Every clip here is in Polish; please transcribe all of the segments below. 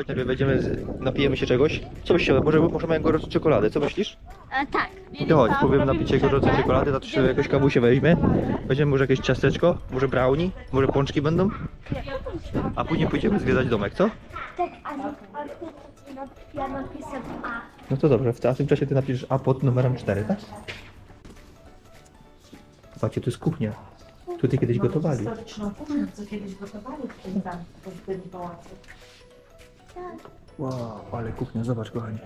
Chodź najpierw wejdziemy, z... napijemy się czegoś. Co byś chciał? Może, może mają gorącą czekoladę, co myślisz? E, tak. To chodź, powiem napicie gorącej czekolady, to sobie jakoś kawusie weźmie. Weźmiemy może jakieś ciasteczko, może brownie, może pączki będą. A później pójdziemy zwiedzać domek, co? Tak, ale ja napisałem A. No to dobrze, w a tym czasie ty napiszesz A pod numerem 4, tak? Zobaczcie, to jest kuchnia. Tutaj kiedyś gotowali. Historyczną kuchnię, co kiedyś gotowali w tym tam, w tym pałacu. Wow, ale kuchnia, zobacz kochani.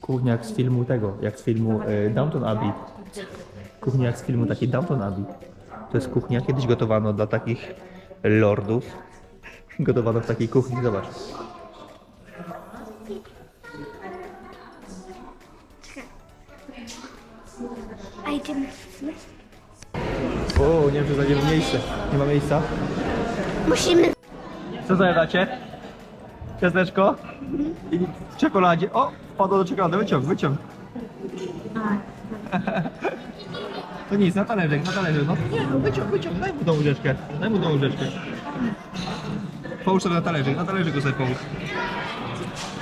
Kuchnia jak z filmu tego, jak z filmu e, Downton Abbey. Kuchnia jak z filmu taki Downton Abbey. To jest kuchnia, kiedyś gotowano dla takich lordów. Gotowano w takiej kuchni, zobacz. A idziemy. O, nie wiem, czy znajdziemy miejsce. Nie ma miejsca? Musimy. Co zajadacie? Ciasteczko? I w czekoladzie. O, wpadło do czekolady. Wyciąg, wyciąg. To nic, na talerzyk, na talerzyk. No nie, no wyciąg, wyciąg. Daj mu tą łyżeczkę. Daj mu tą łyżeczkę. Połóż sobie na talerzyk, na talerzyku sobie połóż.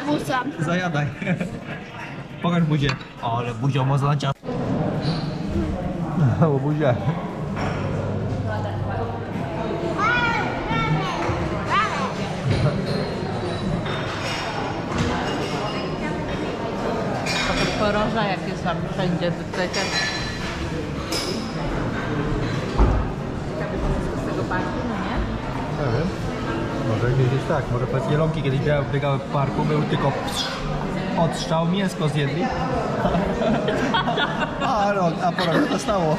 Musa. Zajadaj. Pokaż buzię. O, ale buzia ma za ciasto. O, buzia. Poroża jakie są wszędzie tutaj też. Z tego parku, no nie? Nie wiem. Może gdzieś tak, może powiedz jelonki kiedyś biegały, biegały w parku, był tylko odstrzał, mięsko zjedli. A, ale on- a pora to stało.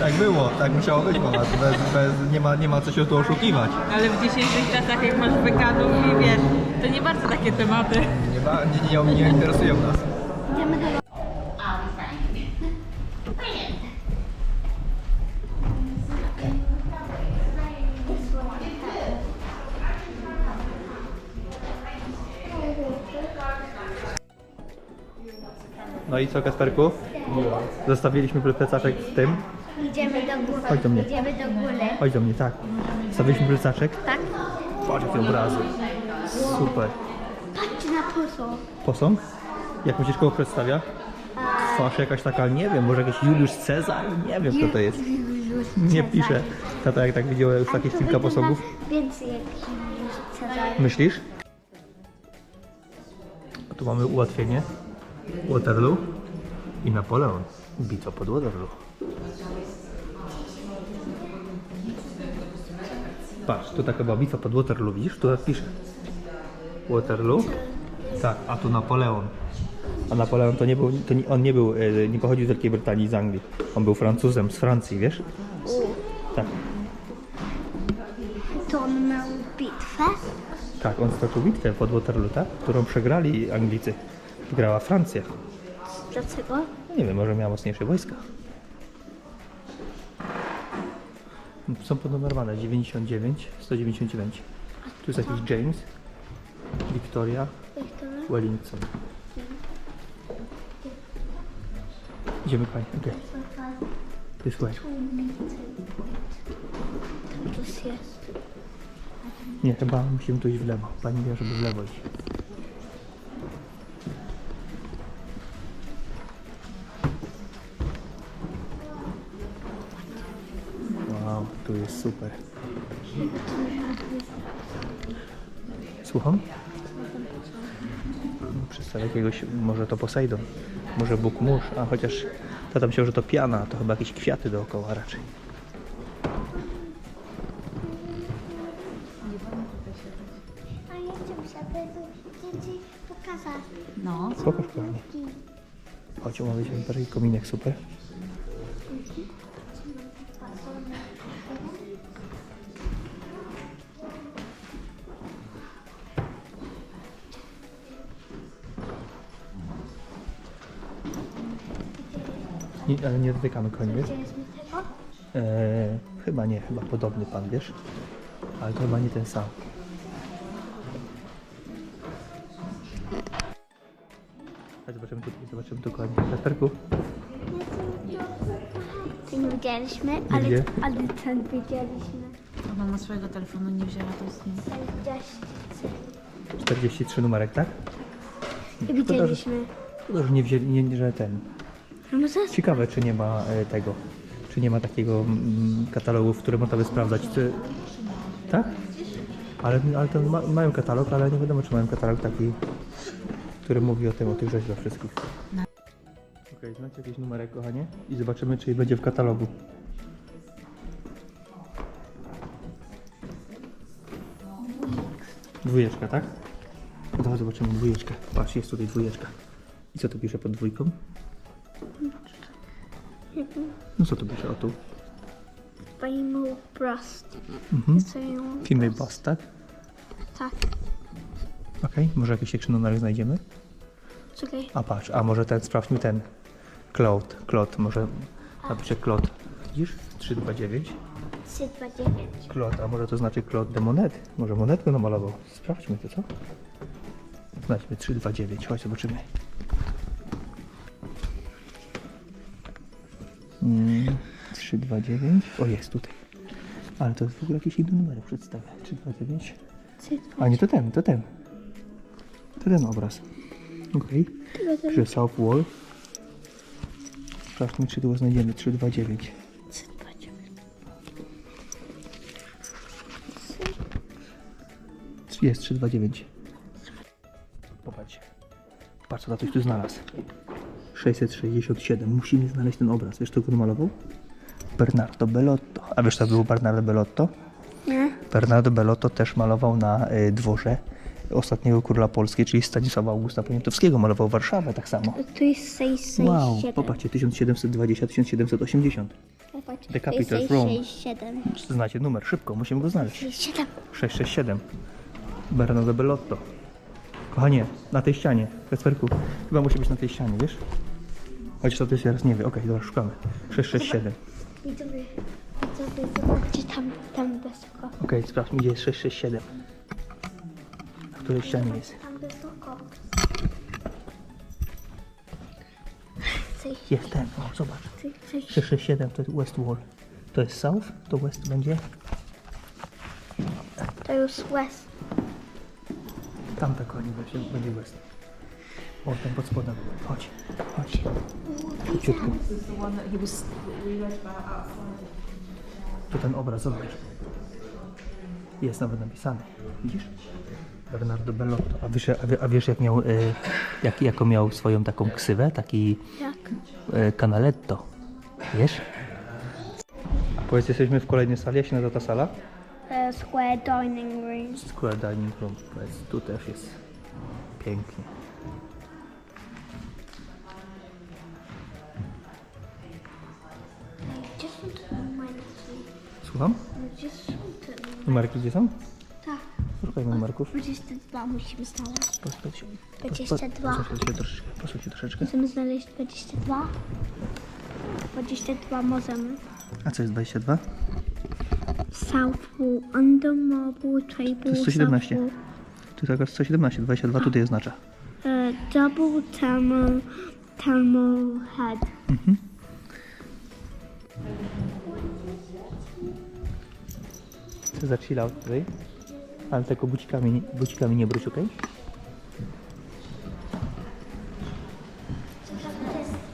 Tak było, tak musiało być po nas. Bez, bez, nie, ma, nie ma co się tu oszukiwać. Ale w dzisiejszych czasach jak masz weganów i wiesz, to nie bardzo takie tematy. Nie, ma, nie, nie, nie interesują nas. Idziemy do No i co Kasperku? Zostawiliśmy plecaczek w tym. Idziemy do góry. Chodź do mnie. Idziemy do góry. Chodź do mnie, tak. Zostawiliśmy plecaczek. Tak? Patrz jakie obrazy. Super. Posąg. Posąg? Jak myślisz, kogo przedstawia? Twarz jakaś taka, nie wiem, może jakiś Juliusz Cezar? Nie wiem, kto to jest. Nie pisze. Tata jak tak widział już takich kilka posągów. Więcej jak Juliusz Cezar. Myślisz? Tu mamy ułatwienie. Waterloo i Napoleon. Bitwa pod Waterloo. Patrz, tu taka była bitwa pod Waterloo, widzisz? Tu pisze. Waterloo. Tak, a tu Napoleon. A Napoleon to nie był, to nie, on nie był, e, nie pochodził z Wielkiej Brytanii, z Anglii. On był Francuzem z Francji, wiesz? Tak, To on miał bitwę. tak, on stoczył bitwę pod Waterloo, tak? Którą przegrali Anglicy. Wygrała Francja. Dlaczego? No Nie wiem, może miała mocniejsze wojska. Są ponumerowane 99, 199. Tu jest jakiś James, Victoria, Wellington. Idziemy pani, okej. Jest. Nie, chyba musimy tu iść w lewo. Pani wie, żeby w lewo iść. Wow, tu jest super. Słucham? Przedstaw jakiegoś, może to Poseidon, może Bóg mórz, a chociaż to tam się, że to piana, to chyba jakieś kwiaty dookoła raczej. A ja pokazać. No. Pokaż kochanie. Chodź, parę kominek, super. Nie, ale nie dotykamy koni, wiesz? Eee, chyba nie, chyba podobny pan, wiesz? Ale to chyba nie ten sam. Chodź, zobaczymy tu, zobaczymy tu konie. Kasperku, Ty nie widzieliśmy, ale, Gdzie? ale ten widzieliśmy. mama swojego telefonu nie wzięła, to jest nie. 40. 43 numerek, tak? I widzieliśmy. To już nie wzięli, nie, że ten. No zaraz Ciekawe, czy nie ma e, tego, czy nie ma takiego mm, katalogu, w którym można by sprawdzać, czy... Tak? Ale, ale to ma, mają katalog, ale nie wiadomo, czy mają katalog taki, który mówi o tym, o tych rzeczach wszystkich. Okej, znacie jakiś numerek, kochanie? I zobaczymy, czy będzie w katalogu. Dwójeczka, tak? Dawaj zobaczymy dwójeczkę. Patrz, jest tutaj dwójeczka. I co tu pisze pod dwójką? No co tu pisze o tu? Female breast. Mhm. Female bust, tak? Tak. Okej, może jakiś jeszcze numerek znajdziemy? Czekaj. A patrz, a może ten, sprawdźmy ten. Claude, Claude, może napiszę Claude. Widzisz? 329. 329. Claude, a może to znaczy Claude de Monet? Może Monet go namalował? Sprawdźmy to, co? Znajdźmy 329, chodź zobaczymy. 329, o jest tutaj. Ale to jest w ogóle jakiś inny numer przedstawia. 329. 329. A nie, to ten, to ten. To ten obraz. Okej. Pisze South Wall. Sprawdźmy, czy tu znajdziemy 329. 329. Jest 329. Popatrz. Patrz, co tatuś tu znalazł. 667. Musimy znaleźć ten obraz. Wiesz, kto go namalował? Bernardo Bellotto. A wiesz, kto był Bernardo Bellotto? Nie? Bernardo Bellotto też malował na y, dworze ostatniego króla Polski, czyli Stanisława Augusta Poniatowskiego. Malował Warszawę tak samo. Tu jest 667. Wow, popatrzcie, 1720-1780. Popatrz. The capital of Rome. 667. Znacie numer, szybko, musimy go znaleźć. 67. 667. Bernardo Bellotto. Kochanie, na tej ścianie, Kasperku, chyba musi być na tej ścianie, wiesz? Chodź, to ty teraz nie wie. Okej, dobra, szukamy. 667. Widzowie, widzowie, zobaczcie tam, tam wysoko. Okej, sprawdźmy, gdzie jest 667. Na której ścianie jest? Tam wysoko. Jest ten, o, zobacz. coś, coś. 667 to jest West Wall. To jest South, to West będzie. To już west. Tamta koni właśnie będzie West. O, tam pod spodem. Chodź, chodź. Szybciutko. To ten obraz, zobacz. Jest nawet napisany. Widzisz? Bernardo Bellotto. A wiesz, a wie- a wiesz jak miał, e, jak, jaką miał swoją taką ksywę? Taki Jak? e, canaletto. Wiesz? Powiedz, jesteśmy w kolejnej sali. Jak się nazywa ta sala? The square dining room. Square Dining Room. Powiedz, tu też jest pięknie. Słucham? Gdzie są te numerki? Gdzie są? Tak. Szukajmy numerków. 22 musimy znaleźć. Posłuchaj się. 22. Posłuchaj się troszeczkę. Się troszeczkę. Musimy znaleźć 22. 22 możemy. A co jest 22? South Wall, under marble table. To jest 117. South Tu akurat 117. 22 tutaj oznacza. Uh, double thermal, thermal head. Chcę za chill out tutaj. Ale tylko bucikami, nie- bucikami nie bróć, okej?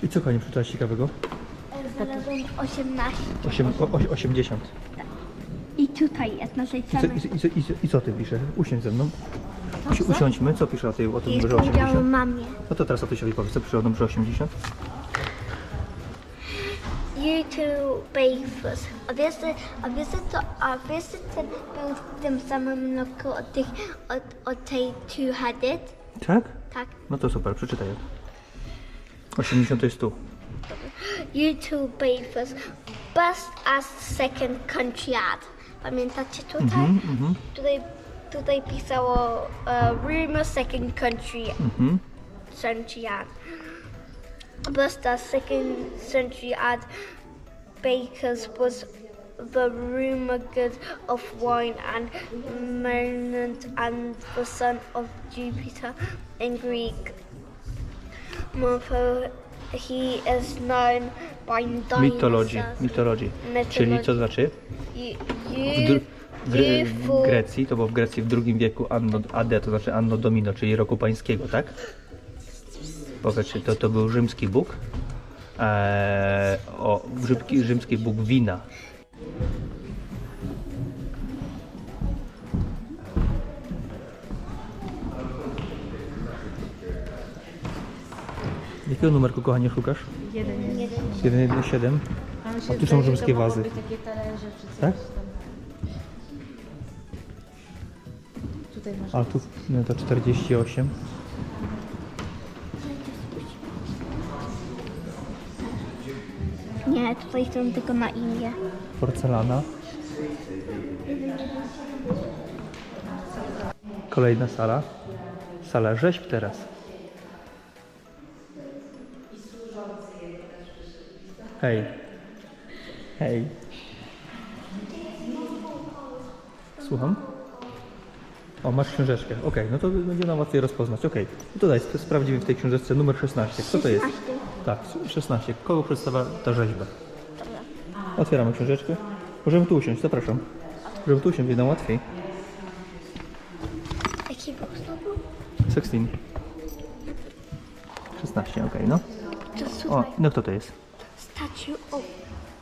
I co konie przeczytałeś ciekawego? Znalazłem 18. Osiem, o, 80. I tutaj jest na tej I co, samej. i, co- i, co- i, co- I co ty pisze? Usiądź ze mną. Usi, usiądźmy. Co pisze o, tej, o tym I numerze powiedziałam 80? mamie. No to teraz o tysiowi powiedz, co pisze o numerze 80? You two bathers. A wiesz, a wiesz, to, a wiesz, ten był w tym samym roku od, tych, od, od tej two-headed? Tak? Tak. No to super, przeczytaj. 80 to jest tu. Two. Best as second country ad. Pamiętacie tutaj? Tutaj, tutaj pisało uh, rumor second country Mhm. century ad. Best as second century ad. Bakers was the rumor good of wine and merriment and the son of Jupiter in Greek. Moreover, he is known by. Mitology. Mythology. Czyli co znaczy? W, w. Grecji, to było w Grecji w II wieku Anno AD, to znaczy Anno Domino, czyli roku pańskiego, tak? Powiedz, czy to, to był rzymski bóg? Eee, o, rzymski, rzymski bóg wina. Jakiego numerku, kochanie, szukasz? Jeden. 117? Tam A tu są rzymskie wazy. takie talerze czy coś Tak? tam. Tutaj masz. A tu no to 48. Nie, tutaj są tylko na imię. Porcelana. Kolejna sala. Sala rzeźb teraz. Hej. Hej. Słucham? O, masz książeczkę. Okej, no to będzie nam łatwiej rozpoznać. Okej, no to daj, sprawdzimy w tej książeczce numer 16. Co to jest? 16. Tak, 16. Kogo przedstawia ta rzeźba? Otwieramy książeczkę. Możemy tu usiąść, zapraszam. Możemy tu usiąść, będzie łatwiej. Jakiego znowu? 16. 16, okej, no. To O, słuchaj. no kto to jest? Statue of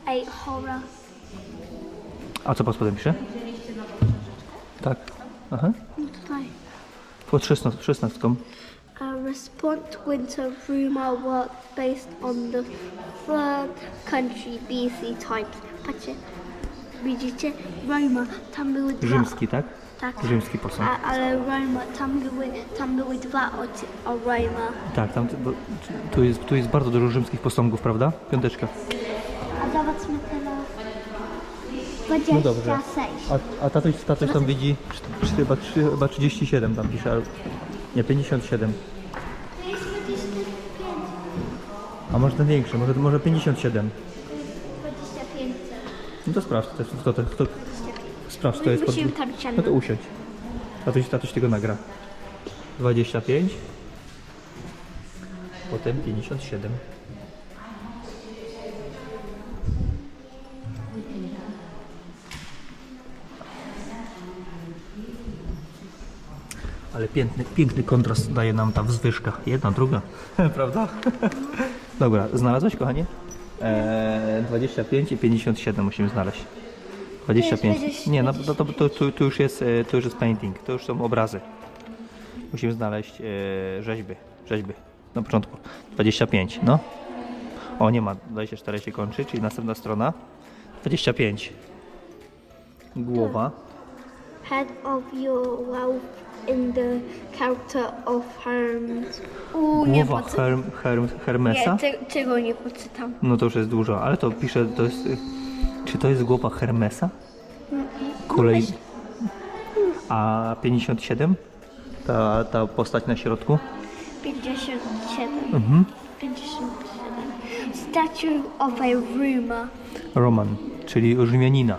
a horror. A co pod spodem pisze? Tak. Aha. No tutaj. Pod 16. 16. Response winter rumor was based on the third country BC times. Patrzcie, widzicie? Roma, tam były dwa. Rzymski, tak? Tak. Rzymski posąg. A, ale Roma, tam były, tam były dwa od, o Roma. Tak, tam bo, tu, jest, tu jest bardzo dużo rzymskich posągów, prawda? Piąteczka. A zobaczmy teraz. No dobrze. 26. A, a tatuś, tatuś tam widzi chyba, trzy- chyba 37 tam pisze. ale- Nie, 57. A może ten większy, może, może 57. 25. No to sprawdź, to, jest- to, to, to, sprawdź, to jest pod... Musimy. No to usiądź. Tatuś, tatuś tego nagra. 25. Potem 57. Ale piękny, piękny kontrast daje nam ta wzwyżka. Jedna, druga. Prawda? Dobra, znalazłeś kochanie? Eee, 25 i 57 musimy znaleźć. 25. jest Nie, no, to, to, to, to, to, już jest, e, to już jest painting, to już są obrazy. Musimy znaleźć e, rzeźby, rzeźby na początku. 25, no. O, nie ma, 24 się kończy, czyli następna strona. 25. Głowa. Head of your wealth in the character of Hermes. U, nie Głowa Herm, Herm, Hermesa. Nie, te, czego nie poczytam. No to już jest dużo, ale to pisze, to jest... Czy to jest głowa Hermesa? Kolej... A 57? Ta, ta postać na środku? 57. Mhm. 57. Statue of a Roma. Roman, czyli Rzymianina.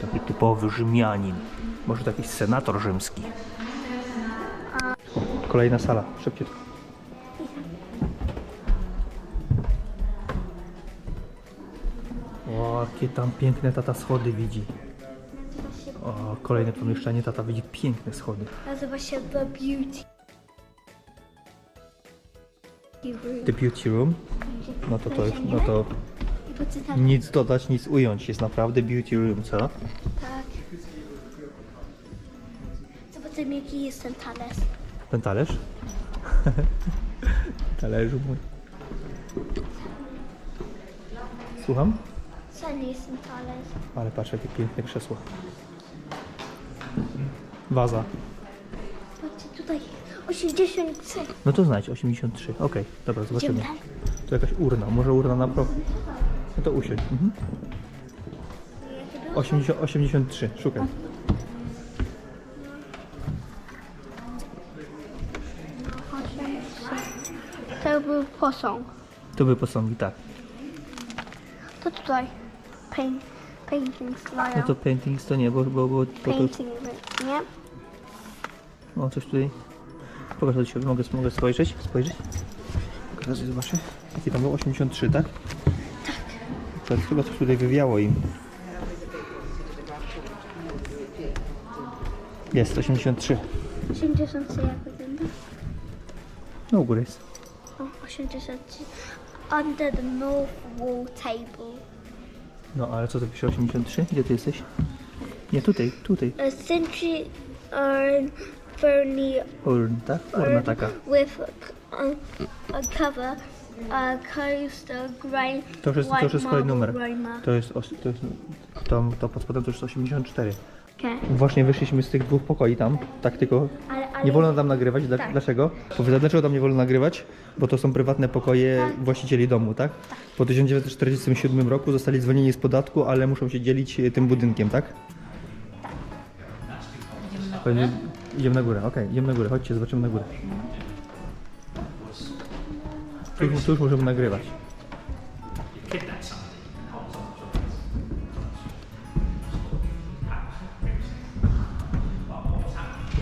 Taki typowy Rzymianin. Może to jakiś senator rzymski. Kolejna sala, szybciutko. O, jakie tam piękne tata schody widzi. O, kolejne pomieszczenie, tata widzi piękne schody. Nazywa się The Beauty. The beauty room. No to to już, no to nic dodać, nic ująć. Jest naprawdę beauty room, co? Zobaczymy jaki jest ten talerz. Ten talerz? Talerzu mój. Słucham? Co nie jest ten talerz? Ale patrz, jakie piękne krzesło. Waza. Patrzcie tutaj. 83. No to znajdź, 83. Okej, dobra, zobaczymy. Dalej. Tu jakaś urna, może urna na pro. No to usiądź. Mhm. 80, 83, szukaj. To był posąg. To były posągi, tak. To tutaj. Paint, painting No to paintings to nie, bo, bo, bo, bo to... Nie? O, coś tutaj... Pokaż do siebie, mogę, mogę spojrzeć? Spojrzeć? Pokaż, zobaczę. Jaki tam był? 83, tak? Tak. To chyba coś tutaj wywiało im. Jest, 83. 83 jak wygląda? No u góry jest. O, 83. Under the north wall table. No ale co to pisze 83? Gdzie ty jesteś? Nie, tutaj, tutaj. A century urn firmly Urn, tak? Urna taka. with a, a cover, a coaster grain. To już jest, to już jest kolejny numer. To jest, os- to jest to, to pod spodem to już jest 84. Okay. Właśnie wyszliśmy z tych dwóch pokoi tam, tak tylko Ale, nie wolno tam nagrywać. Dla, Tak. Dlaczego? Powiedz, dlaczego tam nie wolno nagrywać? Bo to są prywatne pokoje właścicieli domu, tak? Po 1947 roku zostali zwolnieni z podatku, ale muszą się dzielić e, tym budynkiem, tak? Idziemy na górę. Idziemy na górę, okej, idziemy na górę, chodźcie, zobaczymy na górę. Tu, tu już możemy nagrywać.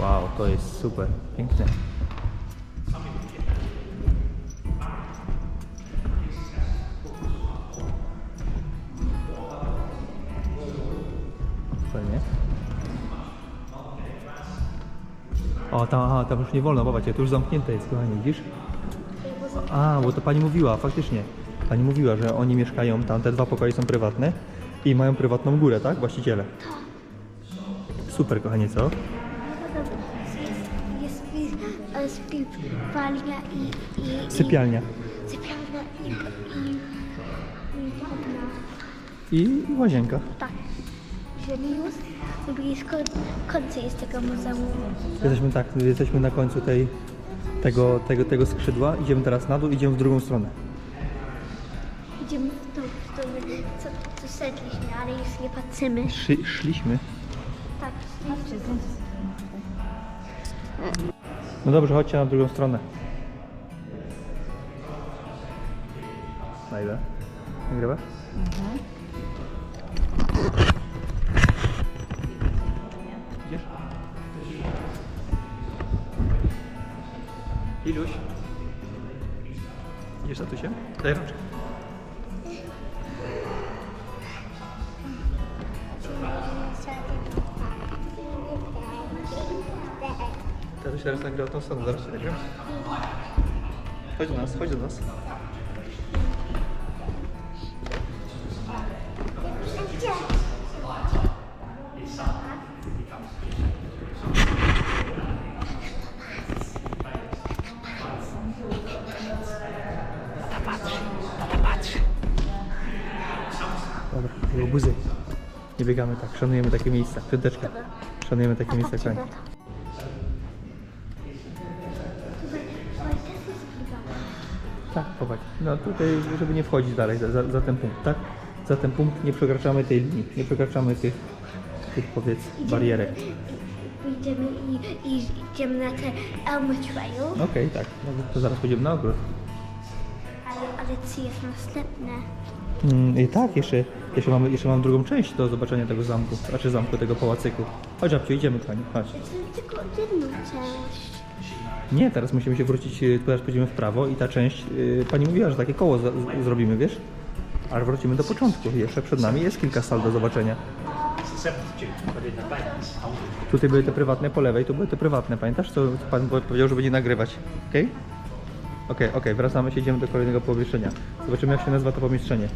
Wow, to jest super, piękne. Fajnie. O, tam, aha, tam już nie wolno, popatrzcie, to już zamknięte jest, kochani, widzisz? A, bo to pani mówiła, faktycznie. Pani mówiła, że oni mieszkają tam, te dwa pokoje są prywatne i mają prywatną górę, tak? Właściciele. Super, kochanie, co? Sypialnia i, i, i Sypialnia. sypialnia i, i, i łazienka. Tak. Już blisko końca jest tego muzeum. Jesteśmy tak, jesteśmy na końcu tej, tego, tego, tego skrzydła. Idziemy teraz na dół, idziemy w drugą stronę. Idziemy w tą stronę, co, co szedliśmy, ale już nie patrzymy. Szy, szliśmy. No dobrze, chodźcie na drugą stronę. Na ile? Nagrywasz? Idziesz? Iluś? Idziesz tatusie? Daj rączkę. Tatuś teraz nagrał tą stronę, zaraz cię nagram. Chodź do nas, chodź do nas. Dobra, buzy. Nie biegamy tak, szanujemy takie miejsca. Piąteczka. Szanujemy takie miejsca, kochani. No tutaj, żeby nie wchodzić dalej za, za, za ten punkt, tak? Za ten punkt nie przekraczamy tej linii, nie przekraczamy tych, tych powiedz, barierek. Idziemy i, i idziemy na te Elm Trail, Okej, tak. No, to zaraz pójdziemy na ogród. ale, ale co jest następne? Mm, I tak, jeszcze, jeszcze, mamy, jeszcze mam drugą część do zobaczenia tego zamku, znaczy zamku tego pałacyku. Chodź, Abciu, idziemy, kochani, chodź. Tylko jedną część. Nie, teraz musimy się wrócić, y, teraz pójdziemy w prawo i ta część, y, pani mówiła, że takie koło z, zrobimy, wiesz? Ale wrócimy do początku, jeszcze przed nami jest kilka sal do zobaczenia. Tutaj były te prywatne po lewej, tu były te prywatne, pamiętasz, co pan po- powiedział, że będzie nagrywać, okej? Okej, okej, wracamy się, idziemy do kolejnego pomieszczenia. Zobaczymy, jak się nazywa to pomieszczenie.